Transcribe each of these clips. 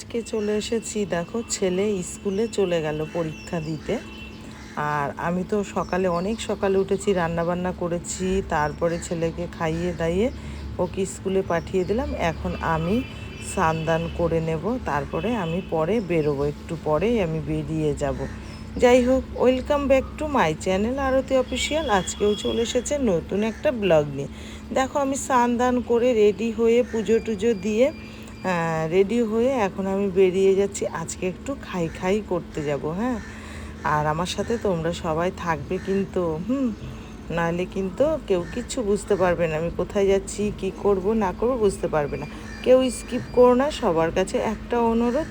আজকে চলে এসেছি, দেখো ছেলে স্কুলে চলে গেল পরীক্ষা দিতে। আর আমি তো সকালে, অনেক সকালে উঠেছি রান্না বান্না করেছি, তারপরে ছেলেকে খাইয়ে দাইয়ে ওকে স্কুলে পাঠিয়ে দিলাম। এখন আমি স্নান করে নেব, তারপরে আমি পরে বেরোবো। একটু পরেই আমি বেরিয়ে যাব। যাই হোক, welcome back to my channel Aarti official. আজকেও চলে এসেছে নতুন একটা ব্লগ নিয়ে। দেখো আমি স্নান দান করে রেডি হয়ে পুজো টুজো দিয়ে রেডি হয়ে এখন আমি বেরিয়ে যাচ্ছি। আজকে একটু খাই খাই করতে যাব হ্যাঁ? আর আমার সাথে তোমরা সবাই থাকবে কিন্তু, হুম? নাহলে কিন্তু কেউ কিচ্ছু বুঝতে পারবে না। আমি কোথায় যাচ্ছি, কি করব, না করব বুঝতে পারবে না। কেউ স্কিপ করো না, সবার কাছে একটা অনুরোধ,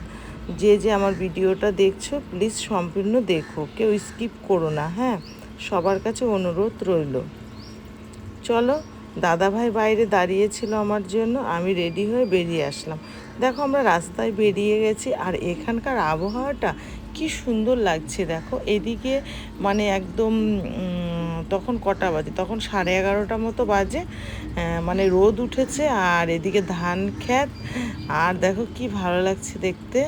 যে যে আমার ভিডিওটা দেখছ প্লিজ সম্পূর্ণ দেখো। কেউ স্কিপ করো না হ্যাঁ? সবার কাছে অনুরোধ রইল। চলো দাদা ভাই বাইরে দাঁড়িয়েছিল আমার জন্য, আমি রেডি হয়ে বেরিয়ে আসলাম। দেখো আমরা রাস্তায় বেরিয়ে গেছি আর এখানকার আবহাওয়াটা কি সুন্দর লাগছে, দেখো। এদিকে মানে একদম তখন কটা বাজে? তখন সাড়ে এগারোটা মতো বাজে মানে রোদ উঠেছে আর এদিকে ধান ক্ষেত। আর দেখো কি ভালো লাগছে দেখতে,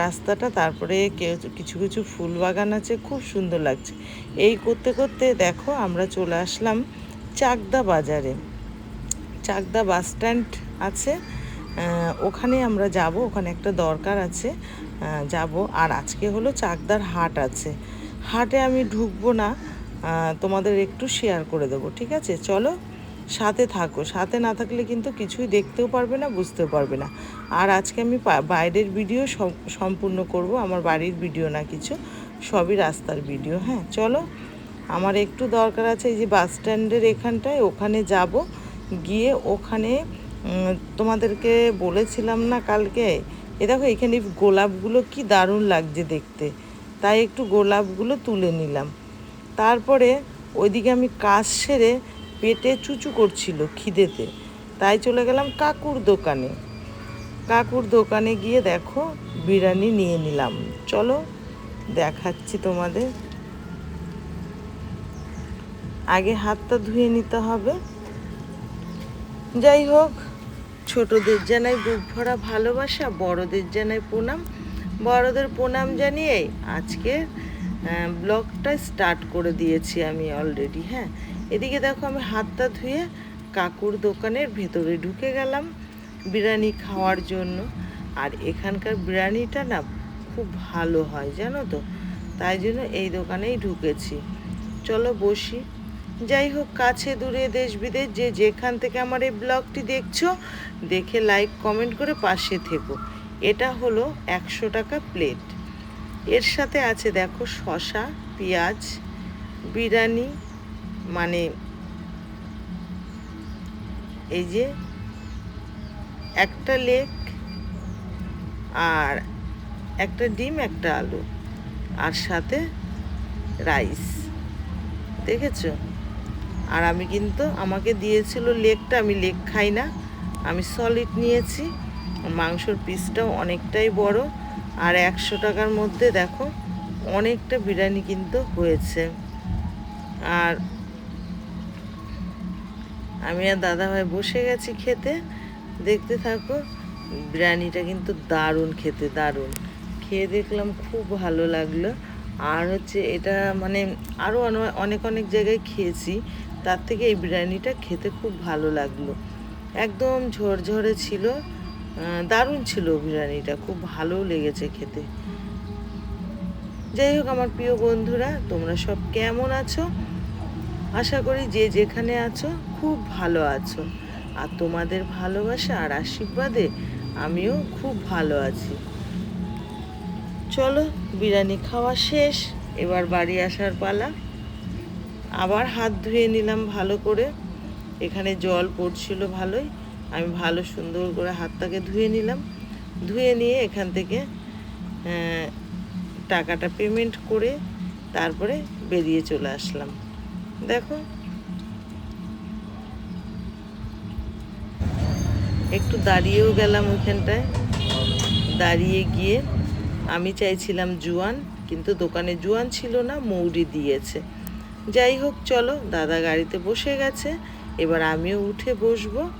রাস্তাটা। তারপরে কেউ কিছু কিছু ফুল বাগান আছে, খুব সুন্দর লাগছে। এই করতে করতে দেখো আমরা চলে আসলাম চাকদা বাজারে চাকদা বাস স্ট্যান্ড আছে। ওখানে আমরা যাব, ওখানে একটা দরকার আছে। যাব। আর আজকে হলো চাকদার হাট আছে। হাটে আমি ঢুকবো না তোমাদের একটু শেয়ার করে দেবো, ঠিক আছে? চলো, সাথে থাকো। সাথে না থাকলে কিন্তু কিছুই দেখতেও পারবে না, বুঝতেও পারবে না। আর আজকে আমি বাইরের ভিডিও সম্পূর্ণ করব। আমার বাড়ির ভিডিও না কিছু, সবই রাস্তার ভিডিও হ্যাঁ? চলো আমার একটু দরকার আছে এই যে বাস স্ট্যান্ডের এখানটায়, ওখানে যাব। গিয়ে ওখানে তোমাদেরকে বলেছিলাম না কালকে? এ দেখো, এখানে গোলাপগুলো কি দারুণ লাগছে দেখতে। তাই একটু গোলাপগুলো তুলে নিলাম। তারপরে ওইদিকে আমি কাজ সেরে পেটে চুচু করছিল খিদেতে। তাই চলে গেলাম কাকুর দোকানে। কাকুর দোকানে গিয়ে দেখো বিরিয়ানি নিয়ে নিলাম। চলো, দেখাচ্ছি তোমাদের। আগে হাতটা ধুয়ে নিতে হবে। যাই হোক, ছোটদের জানাই বুক ভরা ভালোবাসা, বড়দের জানাই প্রণাম। বড়দের প্রণাম জানিয়ে আজকে ব্লগটা স্টার্ট করে দিয়েছি আমি অলরেডি হ্যাঁ। এদিকে দেখো আমি হাতটা ধুয়ে কাকুর দোকানের ভেতরে ঢুকে গেলাম বিরিয়ানি খাওয়ার জন্য। আর এখানকার বিরিয়ানিটা না খুব ভালো হয়, জানো তো? তাই জন্য এই দোকানেই ঢুকেছি। চলো বসি। যাই হোক, কাছে, দূরে, দেশ, বিদেশ, যে যেখান থেকে আমার এই ব্লগটি দেখছ, দেখে লাইক, কমেন্ট করে পাশে থেকো। এটা হলো একশো টাকা প্লেট। এর সাথে আছে, দেখো শশা পেঁয়াজ, বিরিয়ানি মানে এই যে একটা লেক আর একটা ডিম, একটা আলু, আর সাথে রাইস। দেখেছ? আর আমি কিন্তু, আমাকে দিয়েছিল লেগটা আমি লেগ খাই না। আমি সলিড নিয়েছি, মাংসর পিসটাও অনেকটাই বড়। আর একশো টাকার মধ্যে দেখো, অনেকটা বিরিয়ানি কিন্তু হয়েছে। আর আমি আর দাদাভাই বসে গেছি খেতে। দেখতে থাকো, বিরিয়ানিটা কিন্তু দারুণ খেতে, দারুণ। খেয়ে দেখলাম খুব ভালো লাগল। আর হচ্ছে এটা মানে আরও অনেক অনেক জায়গায় খেয়েছি। তার থেকে এই বিরিয়ানিটা খেতে খুব ভালো লাগল। একদম ঝরঝরে ছিল। দারুণ ছিল বিরিয়ানিটা, খুব ভালো লেগেছে খেতে। যাই হোক আমার প্রিয় বন্ধুরা, তোমরা সব কেমন আছো? আশা করি যে যেখানে আছো, খুব ভালো আছো। আর তোমাদের ভালোবাসা আর আশীর্বাদে আমিও খুব ভালো আছি। চলো, বিরিয়ানি খাওয়া শেষ। এবার বাড়ি আসার পালা। আবার হাত ধুয়ে নিলাম ভালো করে। এখানে জল পড়ছিল ভালোই। আমি ভালো সুন্দর করে হাতটাকে ধুয়ে নিলাম। ধুয়ে নিয়ে এখান থেকে টাকাটা পেমেন্ট করে তারপরে বেরিয়ে চলে আসলাম। দেখো। একটু দাঁড়িয়েও গেলাম ওইখানটায় দাঁড়িয়ে গিয়ে আমি চাইছিলাম জুয়ান, কিন্তু দোকানে জুয়ান ছিল না, মৌরি দিয়েছে। যাই হোক, চলো, দাদা গাড়িতে বসে গেছে। এবার আমিও উঠে বসবো।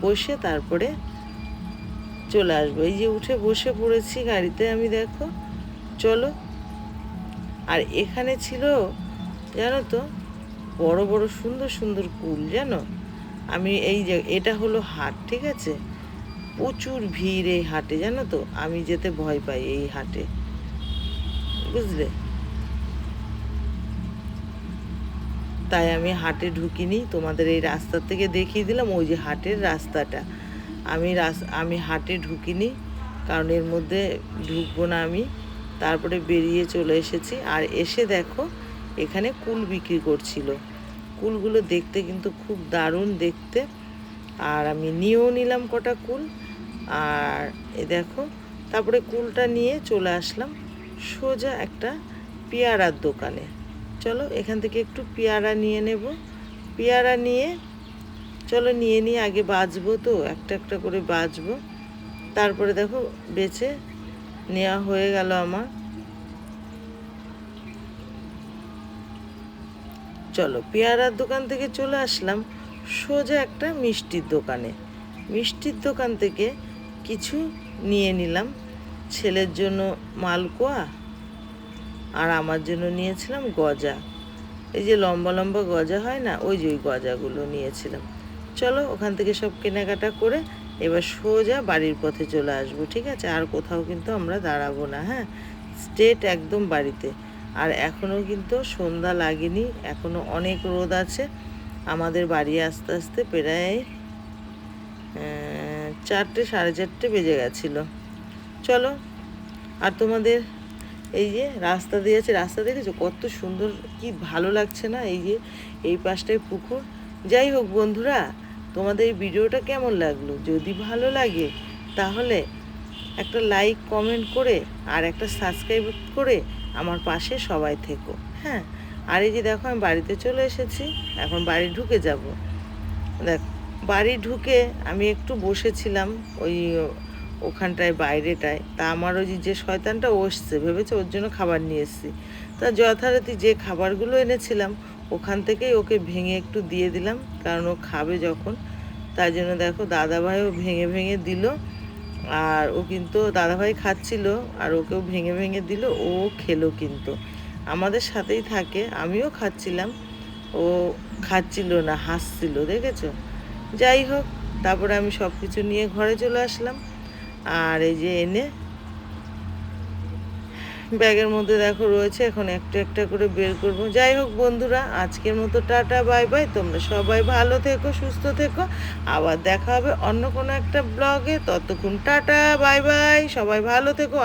বসে তারপরে চলে আসব। এই যে উঠে বসে পড়েছি গাড়িতে আমি, দেখো। চলো। আর এখানে ছিল, জানো তো, বড় বড় সুন্দর সুন্দর কুল, জানো? আমি এই যে, এটা হলো হাট, ঠিক আছে? প্রচুর ভিড় এই হাটে, জানো তো? আমি যেতে ভয় পাই এই হাটে। বুঝলে? তাই আমি হাটে ঢুকিনি, তোমাদের এই রাস্তা থেকে দেখিয়ে দিলাম, ওই যে হাটের রাস্তাটা। আমি রাস, আমি হাটে ঢুকিনি, কারণ এর মধ্যে ঢুকবো না আমি। তারপরে বেরিয়ে চলে এসেছি, আর এসে দেখো, এখানে কুল বিক্রি করছিল। কুলগুলো দেখতে কিন্তু খুব দারুণ দেখতে। আর আমি নিয়েও নিলাম কটা কুল, আর এ দেখো, তারপরে কুলটা নিয়ে চলে আসলাম সোজা একটা পেয়ারার দোকানে। চলো, এখান থেকে একটু পেয়ারা নিয়ে নেব। পেয়ারা নিয়ে, চলো নিয়ে নিয়ে আগে বাজবো তো, একটা একটা করে বাজবো। তারপরে দেখো, বেছে নেওয়া হয়ে গেল আমার। চলো, পেয়ারার দোকান থেকে চলে আসলাম সোজা একটা মিষ্টির দোকানে। মিষ্টির দোকান থেকে কিছু নিয়ে নিলাম। ছেলের জন্য মালকোয়া আর আমার জন্য নিয়েছিলাম গজা। এই যে লম্বা লম্বা গজা হয় না, ওই যে ওই গজাগুলো নিয়েছিলাম। চলো ওখান থেকে সব কেনাকাটা করে এবার সোজা বাড়ির পথে চলে আসব, ঠিক আছে? আর কোথাও কিন্তু আমরা দাঁড়াবো না হ্যাঁ? স্টেট একদম বাড়িতে। আর এখনও কিন্তু সন্ধ্যা লাগেনি, এখনও অনেক রোদ আছে। আমাদের বাড়ি আসতে আসতে প্রায় চারটে সাড়ে চারটে বেজে গেছিল। চলো, আর তোমাদের এই যে রাস্তা দিয়েছে, রাস্তা দেখেছ? কত সুন্দর, কি ভালো লাগছে না? এই যে, এই পাশটায় পুকুর। যাই হোক বন্ধুরা, তোমাদের এই ভিডিওটা কেমন লাগল? যদি ভালো লাগে, তাহলে একটা লাইক কমেন্ট করে, আর একটা সাবস্ক্রাইব করে আমার পাশে সবাই থেকো হ্যাঁ? আর এই যে দেখো, আমি বাড়িতে চলে এসেছি, এখন বাড়ি ঢুকে যাব। দেখ, বাড়ি ঢুকে আমি একটু বসেছিলাম, ওই ওখানটায়, বাইরেটায়। তা আমার ওই যে শয়তানটা, ও এসছে। ভেবেছে ওর জন্য খাবার নিয়ে এসেছি। তা যথারীতি যে খাবারগুলো এনেছিলাম, ওখান থেকেই ওকে ভেঙে একটু দিয়ে দিলাম। কারণ ও খাবে যখন। তাই জন্য দেখো, দাদাভাইও ভেঙে ভেঙে দিল। আর ও কিন্তু, দাদাভাই খাচ্ছিল। আর ওকেও ভেঙে ভেঙে দিল। ও খেলো কিন্তু। আমাদের সাথেই থাকে। আমিও খাচ্ছিলাম। ও খাচ্ছিল না, হাসছিল, দেখেছ? যাই হোক, তারপরে আমি সব কিছু নিয়ে ঘরে চলে আসলাম। আর এই যে এনে ব্যাগের মধ্যে দেখো রয়েছে, এখন একটা একটা করে বের করব। যাই হোক বন্ধুরা, আজকের মতো টাটা, বাই বাই। তোমরা সবাই ভালো থেকো, সুস্থ থেকো। আবার দেখা হবে অন্য কোনো একটা ব্লগে। ততক্ষণ টাটা, বাই বাই। সবাই ভালো থেকো।